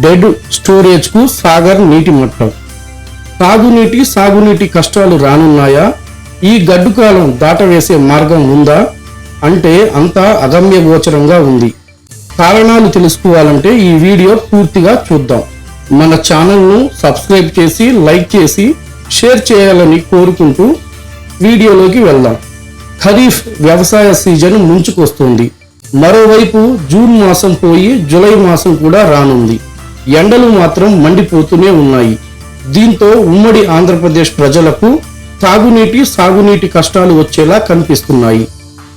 Dead స్టోరేజ్కు Sagar నీటి మట్టం. తాగునీటి సాగునీటి కష్టాలు రానున్నాయా? ఈ గడ్డు కాలం దాటవేసే మార్గం ఉందా? అంటే అంతా అగమ్య గోచరంగా ఉంది. కారణాలు తెలుసుకోవాలంటే ఈ వీడియో పూర్తిగా చూద్దాం. మన ఛానల్ను సబ్స్క్రైబ్ చేసి లైక్ చేసి షేర్ చేయాలని కోరుకుంటూ వీడియోలోకి వెళ్దాం. ఖరీఫ్ వ్యవసాయ సీజన్ ముంచుకొస్తుంది. మరోవైపు జూన్ మాసం పోయి జూలై మాసం కూడా రానుంది. ఎండలు మాత్రం మండిపోతూనే ఉన్నాయి. దీంతో ఉమ్మడి ఆంధ్రప్రదేశ్ ప్రజలకు తాగునీటి సాగునీటి కష్టాలు వచ్చేలా కనిపిస్తున్నాయి.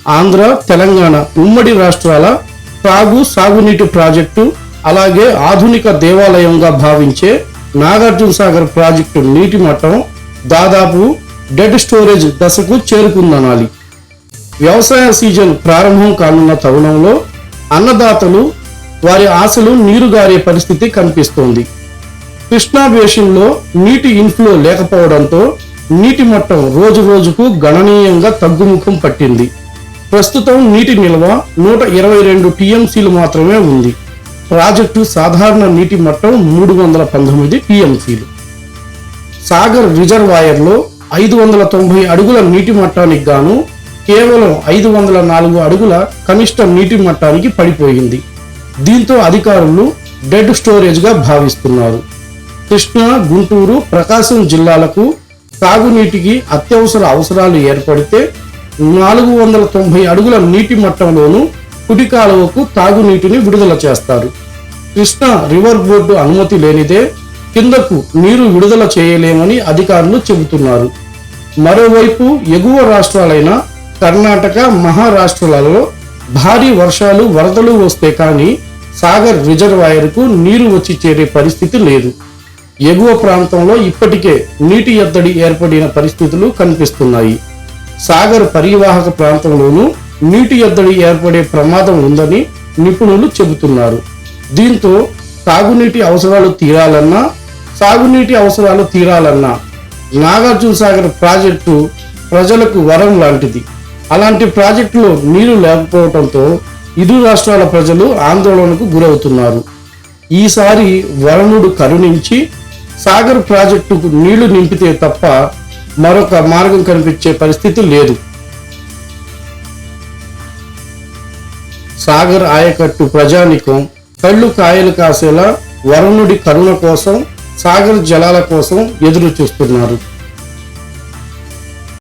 ఆంధ్ర తెలంగాణ ఉమ్మడి రాష్ట్రాల తాగు సాగునీటి ప్రాజెక్టు అలాగే ఆధునిక దేవాలయంగా భావించే నాగార్జున సాగర్ ప్రాజెక్టు నీటి మట్టం దాదాపు డెడ్ స్టోరేజ్ దశకు చేరుకుందనాలి. వ్యవసాయ సీజన్ ప్రారంభం కానున్న తరుణంలో అన్నదాతలు వారి ఆశలు నీరుగారే పరిస్థితి కనిపిస్తోంది. కృష్ణా బేషన్లో నీటి ఇన్ఫ్లో లేకపోవడంతో నీటి మట్టం రోజు రోజుకు గణనీయంగా తగ్గుముఖం పట్టింది. ప్రస్తుతం నీటి నిల్వ నూట ఇరవై రెండు టీఎంసీలు మాత్రమే ఉంది. ప్రాజెక్టు సాధారణ నీటి మట్టం మూడు వందల పంతొమ్మిది టీఎంసీలు. సాగర్ రిజర్వాయర్లో ఐదు వందల తొంభై అడుగుల నీటి మట్టానికి గాను కేవలం ఐదు వందల నాలుగు అడుగుల కనిష్ట నీటి మట్టానికి పడిపోయింది. దీంతో అధికారులు డెడ్ స్టోరేజ్గా భావిస్తున్నారు. కృష్ణా గుంటూరు ప్రకాశం జిల్లాలకు తాగునీటికి అత్యవసర అవసరాలు ఏర్పడితే నాలుగు వందల తొంభై అడుగుల నీటి మట్టంలోనూ కుడి కాలువకు తాగునీటిని విడుదల చేస్తారు. కృష్ణా రివర్ బోర్డు అనుమతి లేనిదే కిందకు నీరు విడుదల చేయలేమని అధికారులు చెబుతున్నారు. మరోవైపు ఎగువ రాష్ట్రాలైన కర్ణాటక మహారాష్ట్రాలలో భారీ వర్షాలు వరదలు వస్తే కానీ సాగర్ రిజర్వాయర్కు నీరు వచ్చి చేరే పరిస్థితి లేదు. ఎగువ ప్రాంతంలో ఇప్పటికే నీటి ఎద్దడి ఏర్పడిన పరిస్థితులు కనిపిస్తున్నాయి. సాగర్ పరివాహక ప్రాంతంలోనూ నీటి ఎద్దడి ఏర్పడే ప్రమాదం ఉందని నిపుణులు చెబుతున్నారు. దీంతో తాగునీటి అవసరాలు తీరాలన్నా సాగునీటి అవసరాలు తీరాలన్నా నాగార్జున సాగర్ ప్రాజెక్టు ప్రజలకు వరం లాంటిది. అలాంటి ప్రాజెక్టులో నీరు లేకపోవడంతో ఇరు రాష్ట్రాల ప్రజలు ఆందోళనకు గురవుతున్నారు. ఈసారి వరుణుడు కరుణించి సాగర్ ప్రాజెక్టుకు నీళ్ళు నింపితే తప్ప మరొక మార్గం కనిపించే పరిస్థితి లేదు. సాగర్ ఆయకట్టు ప్రజానికం కళ్ళు కాయలు కాసేలా వరుణుడి కరుణ కోసం సాగర్ జలాల కోసం ఎదురు చూస్తున్నారు